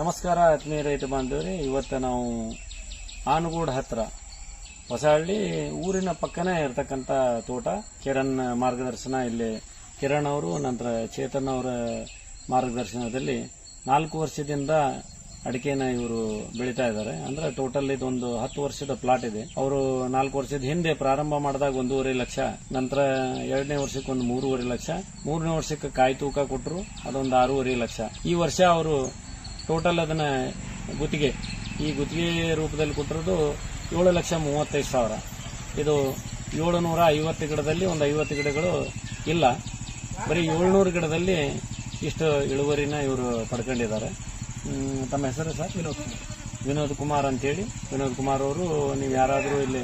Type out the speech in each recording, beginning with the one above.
ನಮಸ್ಕಾರ ಆತ್ಮೀಯ ರೈತ ಬಾಂಧವರೇ, ಇವತ್ತು ನಾವು ಆನಗೂಡ್ ಹತ್ರ ಹೊಸಹಳ್ಳಿ ಊರಿನ ಪಕ್ಕನೇ ಇರತಕ್ಕಂಥ ತೋಟ. ಕಿರಣ್ ಮಾರ್ಗದರ್ಶನ ಇಲ್ಲಿ, ಕಿರಣ್ ಅವರು, ನಂತರ ಚೇತನ್ ಅವರ ಮಾರ್ಗದರ್ಶನದಲ್ಲಿ ನಾಲ್ಕು ವರ್ಷದಿಂದ ಅಡಿಕೆನ ಇವರು ಬೆಳೀತಾ ಇದ್ದಾರೆ. ಅಂದ್ರೆ ಟೋಟಲ್ ಇದೊಂದು ಹತ್ತು ವರ್ಷದ ಪ್ಲಾಟ್ ಇದೆ. ಅವರು ನಾಲ್ಕು ವರ್ಷದ ಹಿಂದೆ ಪ್ರಾರಂಭ ಮಾಡಿದಾಗ ಒಂದೂವರೆ ಲಕ್ಷ, ನಂತರ ಎರಡನೇ ವರ್ಷಕ್ಕೆ ಒಂದು ಮೂರುವರೆ ಲಕ್ಷ, ಮೂರನೇ ವರ್ಷಕ್ಕೆ ಕಾಯಿ ತೂಕ ಕೊಟ್ಟರು ಅದೊಂದು ಆರೂವರೆ ಲಕ್ಷ. ಈ ವರ್ಷ ಅವರು ಟೋಟಲ್ ಅದನ್ನ ಗುತ್ತಿಗೆ ಈ ಗುತ್ತಿಗೆ ರೂಪದಲ್ಲಿ ಕೊಟ್ಟಿರೋದು ಏಳು ಲಕ್ಷ ಮೂವತ್ತೈದು ಸಾವಿರ. ಇದು ಏಳು ನೂರ ಐವತ್ತು ಗಿಡದಲ್ಲಿ ಒಂದು ಐವತ್ತು ಗಿಡಗಳು ಇಲ್ಲ. ಬರೀ ಏಳ್ನೂರು ಗಿಡದಲ್ಲಿ ಇಷ್ಟು ಇಳುವರಿನ ಇವರು ಪಡ್ಕೊಂಡಿದ್ದಾರೆ. ತಮ್ಮ ಹೆಸರು ಸರ್? ವಿನೋದ್ ವಿನೋದ್ ಕುಮಾರ್ ಅಂತೇಳಿ. ವಿನೋದ್ ಕುಮಾರ್ ಅವರು ನೀವು ಯಾರಾದರೂ ಇಲ್ಲಿ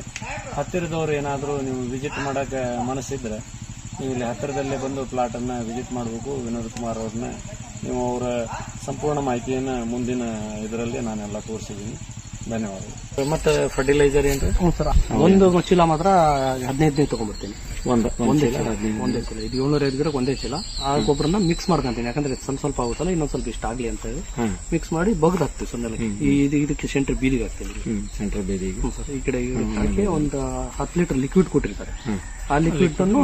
ಹತ್ತಿರದವ್ರು ಏನಾದರೂ ನೀವು ವಿಸಿಟ್ ಮಾಡೋಕ್ಕೆ ಮನಸ್ಸಿದ್ರೆ ನೀವು ಇಲ್ಲಿ ಹತ್ತಿರದಲ್ಲೇ ಬಂದು ಪ್ಲಾಟನ್ನು ವಿಸಿಟ್ ಮಾಡಬೇಕು. ವಿನೋದ್ ಕುಮಾರ್ ಅವ್ರನ್ನ ನೀವು ಅವರ ಸಂಪೂರ್ಣ ಮಾಹಿತಿಯನ್ನು ಮುಂದಿನ ಇದರಲ್ಲಿ ನಾನೆಲ್ಲ ತೋರಿಸಿದ್ದೀನಿ. ಧನ್ಯವಾದಗಳು. ಮತ್ತೆ ಫರ್ಟಿಲೈಸರ್ ಏನ್ರಿ? ಹ್ಞೂ ಸರ್. ಒಂದು ಚೀಲ ಮಾತ್ರ ಹದಿನೈದನೇ ತಗೊಂಡ್ಬರ್ತೀನಿ. ಒಂದು ಒಂದೇ ಚೀಲ ಒಂದೇ ಚೀಲ. ಇದು ಏಳ್ನೂರ ಐದು ಗಿಡಕ್ಕೆ ಒಂದೇ ಚೀಲ. ಆ ಗೊಬ್ಬರನ ಮಿಕ್ಸ್ ಮಾಡ್ಕೊಂತೀನಿ. ಯಾಕಂದ್ರೆ ಸ್ವಲ್ಪ ಸ್ವಲ್ಪ ಆಗುತ್ತಲ್ಲ ಇನ್ನೊಂದ್ ಸ್ವಲ್ಪ ಇಷ್ಟ ಆಗ್ಲಿ ಅಂತ ಹೇಳಿ ಮಿಕ್ಸ್ ಮಾಡಿ ಬಗ್ದು ಹಾಕ್ತೀವಿ ಸುಮ್ಮನೆ ಇದು ಇದಕ್ಕೆ ಸೆಂಟರ್ ಬೀದಿಗೆ ಹಾಕ್ತೀನಿ ಸೆಂಟ್ರ್ ಬೀದಿಗೆ. ಹ್ಞೂ ಸರ್. ಈ ಕಡೆ ಹಾಕಿ ಒಂದು ಹತ್ತು ಲೀಟರ್ ಲಿಕ್ವಿಡ್ ಕೊಟ್ಟಿರ್ತಾರೆ. ಆ ಲಿಕ್ವಿಡ್ ಅನ್ನು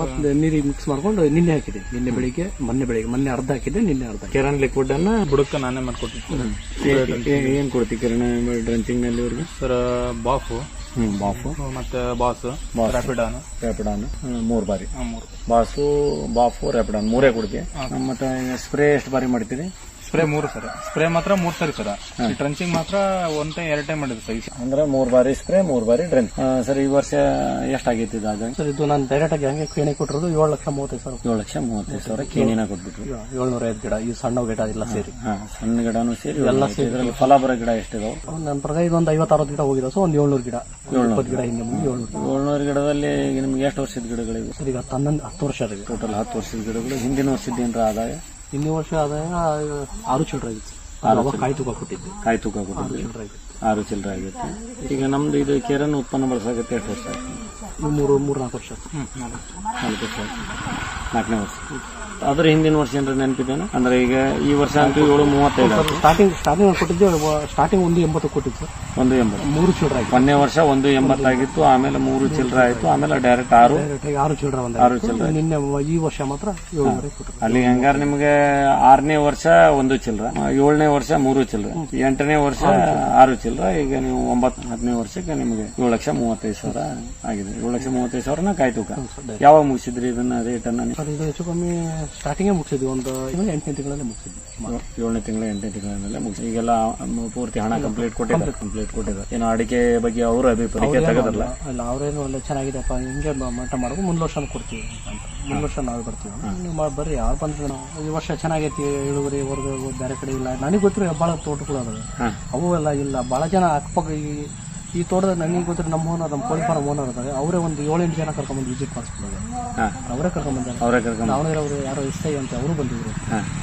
ಮತ್ತೆ ನೀರಿಗೆ ಮಿಕ್ಸ್ ಮಾಡ್ಕೊಂಡು ನಿನ್ನೆ ಹಾಕಿದೆ ನಿನ್ನೆ ಬೆಳಿಗ್ಗೆ ಮೊನ್ನೆ ಬೆಳಿಗ್ಗೆ ಮೊನ್ನೆ ಅರ್ಧ ಹಾಕಿದೆ ನಿನ್ನೆ ಅರ್ಧ ಕಿರಣ್ ಲಿಕ್ವಿಡ್ ಅನ್ನ ಬುಡಕ್ಕೆ ನಾನೇ ಮಾಡ್ಕೊಟ್ಟಿ ಏನ್ ಕೊಡ್ತಿ ಕಿರಣ ಡ್ರಂಚಿಂಗ್ನಲ್ಲಿ ಇವ್ರಿಗೆ? ಸರ್ ಬಾಫು. ಬಾಫ್ ಬಾಫು. ಮತ್ತೆ ಬಾಸ್ ಬಾಸ್. ರ್ಯಾಪಿಡಾನ್ ರ್ಯಾಪಿಡಾನ್ ಮೂರ್ ಬಾರಿ. ಮೂರು. ಬಾಸು ಬಾಫು ರ್ಯಾಪಿಡಾನ್ ಮೂರೇ ಕೊಡ್ತೀವಿ ಮತ್ತೆ ಸ್ಪ್ರೇ ಎಷ್ಟು ಬಾರಿ ಮಾಡ್ತೀರಿ? ಸ್ಪ್ರೇ ಮೂರು ಸರಿ. ಸ್ಪ್ರೇ ಮಾತ್ರ ಮೂರ್ ಸರಿ ಸರ್. ಈ ಟ್ರಂಚಿಂಗ್ ಮಾತ್ರ ಒಂದ್ ಟೈಮ್ ಎರಡ್ ಟೈಮ್ ಮಾಡಿದ್ರು ಸರ್ ಈ ಸ- ಅಂದ್ರೆ ಮೂರ್ ಬಾರಿ ಸ್ಪ್ರೇ ಮೂರ್ ಬಾರಿ ಡ್ರೆನ್ ಸರ್ ಈ ವರ್ಷ ಎಷ್ಟಾಗೈತಿ ಇದಾಗ ಸರ್ ಇದು ನಾನು ಡೈರೆಕ್ಟ್ ಆಗಿ ಹಂಗೆ ಕೇಣಿ ಕೊಟ್ಟಿರೋದು ಏಳು ಲಕ್ಷ ಮೂವತ್ತೈದು ಸಾವಿರ. ಏಳು ಲಕ್ಷ ಮೂವತ್ತೈದು ಸಾವಿರ ಕೇಣಿನ ಕೊಟ್ಬಿಟ್ರು. ಏಳ್ನೂರ ಐದು ಗಿಡ ಈ ಸಣ್ಣ ಗಿಡ ಎಲ್ಲ ಸೇರಿ. ಸಣ್ಣ ಗಿಡನೂ ಸೇರಿ ಎಲ್ಲ ಸೇರಿ. ಇದರಲ್ಲಿ ಫಲ ಬರೋ ಗಿಡ ಎಷ್ಟಿದಾವೆ? ನನ್ನ ಪ್ರಕಾರ ಇದೊಂದು ಐವತ್ತಾರು ಗಿಡ ಹೋಗಿದೆ. ಸೊ ಒಂದು ಏಳ್ನೂರು ಗಿಡ. ಇಪ್ಪತ್ತು ಗಿಡ ಹಿಂದೆ ಮುಂದೆ ಏಳ್ನೂರು ಏಳ್ನೂರು ಗಿಡದಲ್ಲಿ ನಿಮ್ಗೆ ಎಷ್ಟು ವರ್ಷದ ಗಿಡಗಳಿವೆ? ಸರ್ ಈಗ ಹತ್ತು ಹನ್ನೊಂದು ಹತ್ತು ವರ್ಷ ಆಗಿದೆ ಟೋಟಲ್ ಹತ್ತು ವರ್ಷದ ಗಿಡಗಳು. ಹಿಂದಿನ ವರ್ಷದ ಏನಾರ ಆದಾಯ? ಹಿಂದಿನ ವರ್ಷ ಆದಾಯ ಆರು ಚಿಲ್ಲರೆ ಆಗಿತ್ತು. ಅವಾಗ ಕಾಯಿ ತೂಕ ಕೊಟ್ಟಿದ್ದೆ. ಕಾಯಿ ತೂಕ ಕೊಟ್ಟಿದ್ರಿ ಚಿಲ್ಲರೆ ಆಗಿತ್ತು. ಆರು ಚಿಲ್ಲರೆ ಆಗಿತ್ತು. ಈಗ ನಮ್ದು ಇದು ಕೇರನ್ ಉತ್ಪನ್ನ ಬಳಸಾಗುತ್ತೆ ಎಷ್ಟು ವರ್ಷ ಆಯ್ತು. ಮೂರು ಮೂರು ನಾಲ್ಕು ವರ್ಷ. ನಾಲ್ಕು ವರ್ಷ ಆಯ್ತು. ನಾಲ್ಕನೇ ವರ್ಷ. ಅದ್ರ ಹಿಂದಿನ ವರ್ಷ ಏನಾರ ನೆನಪಿದ್ದೇನೆ ಅಂದ್ರೆ ಈಗ ಈ ವರ್ಷ ಅಂತೂ ಏಳು ಮೂವತ್ತೈದು ಸ್ಟಾರ್ಟಿಂಗ್ ಸ್ಟಾರ್ಟಿಂಗ್ ಕೊಟ್ಟಿದ್ದೆ ಸ್ಟಾರ್ಟಿಂಗ್ ಒಂದು ಎಂಬತ್ತು ಕೊಟ್ಟಿದ್ದು ಸರ್. ಒಂದು ಎಂಬತ್ತು. ಮೂರು ಚಿಲ್ಲರ ಒಂದನೇ ವರ್ಷ ಒಂದು ಎಂಬತ್ತಾಗಿತ್ತು ಆಮೇಲೆ ಮೂರು ಚಿಲ್ಲರೆ ಆಯ್ತು ಆಮೇಲೆ ಡೈರೆಕ್ಟ್ ಆರು. ಆರು ಚಿಲ್ಲರೆ ಒಂದು ಆರು ಚಿಲ್ಲರೆ ನಿನ್ನೆ ಈ ವರ್ಷ ಮಾತ್ರ ಅಲ್ಲಿ ಹಂಗಾರೆ ನಿಮ್ಗೆ ಆರನೇ ವರ್ಷ ಒಂದು ಚಿಲ್ಲರ ಏಳನೇ ವರ್ಷ ಮೂರು ಚಿಲ್ಲರ ಎಂಟನೇ ವರ್ಷ ಆರು ಚಿಲ್ಲರ. ಈಗ ನೀವು ಒಂಬತ್ತು ಹದಿನೈದು ವರ್ಷಕ್ಕೆ ನಿಮಗೆ ಏಳು ಲಕ್ಷ ಮೂವತ್ತೈದು ಸಾವಿರ ಆಗಿದೆ. ಏಳು ಲಕ್ಷ ಮೂವತ್ತೈದು ಸಾವಿರನ ಕಾಯ್ತುಕ ತೂಕ. ಯಾವಾಗ ಮುಗಿಸಿದ್ರಿ ಇದನ್ನ ರೇಟನ್ನ ಇದು ಹೆಚ್ಚು ಕಮ್ಮಿ ಸ್ಟಾರ್ಟಿಂಗೇ ಮುಗಿಸಿದ್ವಿ ಒಂದು ಎಂಟನೇ ತಿಂಗಳಲ್ಲೇ ಮುಗಿಸಿದ್ವಿ ಏಳನೇ ತಿಂಗಳ ಎಂಟನೇ ತಿಂಗಳ ಮುಗಿಸಿ ಈಗೆಲ್ಲ ಪೂರ್ತಿ ಹಣ ಕಂಪ್ಲೀಟ್ ಕೊಟ್ಟಿದ್ದಾರೆ. ಕಂಪ್ಲೀಟ್ ಕೊಟ್ಟಿದ್ದಾರೆ. ಏನು ಅಡಿಕೆ ಬಗ್ಗೆ ಅವರು ಅಭಿಪ್ರಾಯ ತಗೋದಲ್ಲ ಅಲ್ಲ ಅವರೇನು ಒಳ್ಳೆ ಚೆನ್ನಾಗಿದೆಪ್ಪ ಹಿಂಗೆ ಮಟ್ಟ ಮಾಡೋದು ಮುಂದ್ ವರ್ಷ ಕೊಡ್ತೀವಿ ಅಂತ. ಮುಂದ್ ವರ್ಷ ನಾವು ಬರ್ತೀವಿ. ನೀವು ಮಾಡಿ ಬರ್ರಿ ಯಾರು ಬಂದ್ರೆ ನಾವು. ಈ ವರ್ಷ ಚೆನ್ನಾಗೈತಿ ಇಳುವರಿ ಹೊರಗೆ ಬೇರೆ ಕಡೆ ಇಲ್ಲ. ನನಗೆ ಗೊತ್ತಿರೋ ಭಾಳ ತೋಟಗಳು ಅದಾವೆ. ಅವು ಎಲ್ಲ ಇಲ್ಲ ಭಾಳ ಜನ ಅಕ್ಕಪಕ್ಕ ಈ ಈ ತೋಟದ ನನಗೆ ಗೊತ್ತಿರೋ ನಮ್ಮ ಓನರ್ ನಮ್ಮ ಕೋಳಿ ಫಾರ್ಮ್ ಓನರ್ ಅದಾರೆ ಅವರೇ ಒಂದು ಏಳೆಂಟು ಜನ ಕರ್ಕೊಂಡ್ಬಂದು ವಿಸಿಟ್ ಮಾಡಿಸ್ಬಿಡೋದು. ಹಾ. ಅವರೇ ಕರ್ಕೊಂಡ್ಬಂದಾರೆ ಅವರೇ ಕರ್ಕೊಂಡು ಅವರು ಯಾರೋ ಇಷ್ಟ ಅಂತ ಅವರು ಬಂದಿದ್ರು.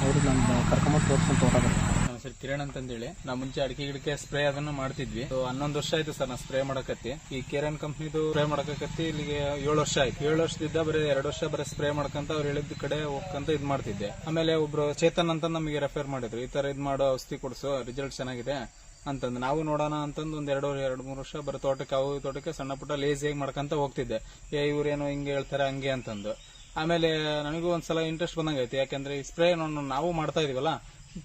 ಅವರು ನನ್ನ ಕರ್ಕೊಂಬಂದು ತೋರಿಸ್ಕೊಂಡು ತೋಟ ಬರ್ತಾರೆ ನಮ್ಮ ಹೆಸರು ಕಿರಣ್ ಅಂತಂದೇಳಿ. ನಾವು ಮುಂಚೆ ಅಡಿಕೆ ಗಿಡಕ್ಕೆ ಸ್ಪ್ರೇ ಅದನ್ನ ಮಾಡ್ತಿದ್ವಿ. ಹನ್ನೊಂದು ವರ್ಷ ಆಯ್ತು ಸರ್ ನಾ ಸ್ಪ್ರೇ ಮಾಡಕತ್ತಿ. ಈ ಕಿರಣ್ ಕಂಪ್ನಿದು ಸ್ಪ್ರೇ ಮಾಡಕತ್ತಿ ಇಲ್ಲಿಗೆ ಏಳು ವರ್ಷ ಆಯ್ತು. ಏಳು ವರ್ಷದಿಂದ ಬರೀ ಎರಡು ವರ್ಷ ಬರೀ ಸ್ಪ್ರೇ ಮಾಡ್ಕಂತ ಅವ್ರು ಹೇಳಿದ ಕಡೆ ಹೋಗ್ಕಂತ ಇದ್ ಮಾಡ್ತಿದ್ದೆ. ಆಮೇಲೆ ಒಬ್ರು ಚೇತನ್ ಅಂತ ನಮಗೆ ರೆಫರ್ ಮಾಡಿದ್ರು. ಈ ತರ ಇದ್ ಮಾಡೋ ಔಷಧಿ ಕೊಡ್ಸು ರಿಸಲ್ಟ್ ಚೆನ್ನಾಗಿದೆ. ಅಂತಂದು. ನಾವು ನೋಡೋಣ ಅಂತಂದ್ ಒಂದ್ ಎರಡು ಎರಡು, ಮೂರು ವರ್ಷ ಬರೀ ತೋಟಕ್ಕೆ, ಅವು ತೋಟಕ್ಕೆ ಸಣ್ಣ ಪುಟ್ಟ ಲೇಸಿಯಾಗಿ ಮಾಡ್ಕೊಂತ ಹೋಗ್ತಿದ್ದೆ. ಏ, ಇವ್ರೇನೋ ಹಿಂಗೆ ಹೇಳ್ತಾರೆ, ಹಂಗೆ ಅಂತಂದು. ಆಮೇಲೆ ನನಗೂ ಒಂದ್ಸಲ ಇಂಟ್ರೆಸ್ಟ್ ಬಂದಂಗೈತಿ ಯಾಕಂದ್ರೆ ಈ ಸ್ಪ್ರೇ ನಾವು ಮಾಡ್ತಾ ಇದೀವಲ್ಲ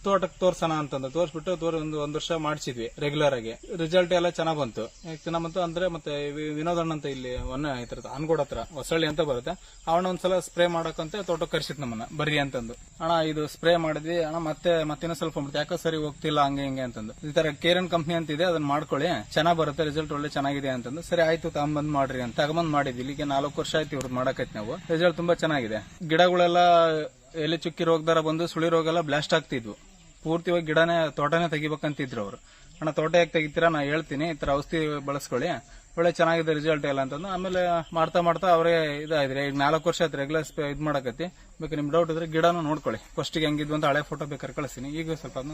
ತೋಟಕ್ಕೆ ತೋರ್ಸೋಣ ಅಂತಂದು ತೋರಿಸ್ಬಿಟ್ಟು ತೋರ್ ಒಂದು ಒಂದು ವರ್ಷ ಮಾಡಿಸಿದ್ವಿ ರೆಗ್ಯುಲರ್ ಆಗಿ. ರಿಸಲ್ಟ್ ಎಲ್ಲ ಚೆನ್ನಾಗ್ ಬಂತು. ಚೆನ್ನಾಗ್ ಬಂತು ಅಂದ್ರೆ ಮತ್ತೆ ವಿನೋದ್ ಅಣ್ಣ ಅಂತ ಇಲ್ಲಿ ಒನ್ ಆಯ್ತಿರತ್ತೆ ಅನ್ಗೋಡ್ ಹತ್ರ, ಹೊಸಳ್ಳಿ ಅಂತ ಬರುತ್ತೆ. ಅವನ ಒಂದ್ಸಲ ಸ್ಪ್ರೇ ಮಾಡಕಂತ ತೋಟಕ್ಕೆ ಕರ್ಸಿತ್ ನಮ್ಮನ್ನ, ಬರ್ರಿ ಅಂತಂದು. ಅಣ್ಣ, ಇದು ಸ್ಪ್ರೇ ಮಾಡಿದ್ವಿ. ಅಣ್ಣ, ಮತ್ತೆ ಮತ್ತಿನ ಸ್ವಲ್ಪ ಮಾಡ್ತೀವಿ. ಯಾಕೋ ಸರಿ ಹೋಗ್ತಿಲ್ಲ, ಹಂಗೆ ಹಿಂಗೆ ಅಂತಂದು. ಈ ತರ ಕೇರನ್ ಕಂಪ್ನಿ ಅಂತ ಇದೆ ಅದನ್ನ ಮಾಡ್ಕೊಳ್ಳಿ. ಚೆನ್ನಾಗ್ ಬರುತ್ತೆ ರಿಸಲ್ಟ್ ಒಳ್ಳೆ ಚೆನ್ನಾಗಿದೆ ಅಂತಂದು. ಸರಿ, ಆಯ್ತು ತಗೊಂಬಂದ್ ಮಾಡ್ರಿ ಅಂತ. ತಗೊಂಬಂದ್ ಮಾಡಿದ್ವಿ. ಇಲ್ಲಿಗೆ ನಾಲ್ಕು ವರ್ಷ ಆಯ್ತು ಇವ್ರದ್ದು ಮಾಡಕೈತಿ ನಾವು. ರಿಸಲ್ಟ್ ತುಂಬಾ ಚೆನ್ನಾಗಿದೆ. ಗಿಡಗಳೆಲ್ಲ ಎಲೆ ಚುಕ್ಕಿ ರೋಗದಾರ ಬಂದು ಸುಳಿ ರೋಗ ಎಲ್ಲ ಬ್ಲಾಸ್ಟ್ ಆಗ್ತಿದ್ವು. ಪೂರ್ತಿವಾಗಿ ಗಿಡನೇ, ತೋಟನೇ ತೆಗಿಬೇಕಂತಿದ್ರು ಅವರು. ಅಣ್ಣ, ತೋಟ ಯಾಕೆ ತೆಗಿತೀರಾ? ನಾ ಹೇಳ್ತೀನಿ. ಈ ತರ ಔಷಧಿ ಬಳಸ್ಕೊಳ್ಳಿ. ಒಳ್ಳೆ ಚೆನ್ನಾಗಿದೆ ರಿಸಲ್ಟ್ ಎಲ್ಲ ಅಂತಂದು ಆಮೇಲೆ ಮಾಡ್ತಾ ಮಾಡ್ತಾ ಅವರೇ ಇದಾಯ್ತು. ಈಗ ನಾಲ್ಕು ವರ್ಷ ಆಯ್ತು ರೆಗ್ಯುಲರ್ ಇದು ಮಾಡಕತ್ತಿ. ಬೇಕು ನಿಮ್ ಡೌಟ್ ಇದ್ರೆ ಗಿಡನೂ ನೋಡ್ಕೊಳ್ಳಿ. ಫಸ್ಟಿಗೆ ಹೆಂಗಿದ್ವು ಅಂತ ಹಳೆ ಫೋಟೋ ಬೇಕಾದ್ರೆ ಕಳಿಸ್ತೀನಿ. ಈಗ ಸ್ವಲ್ಪ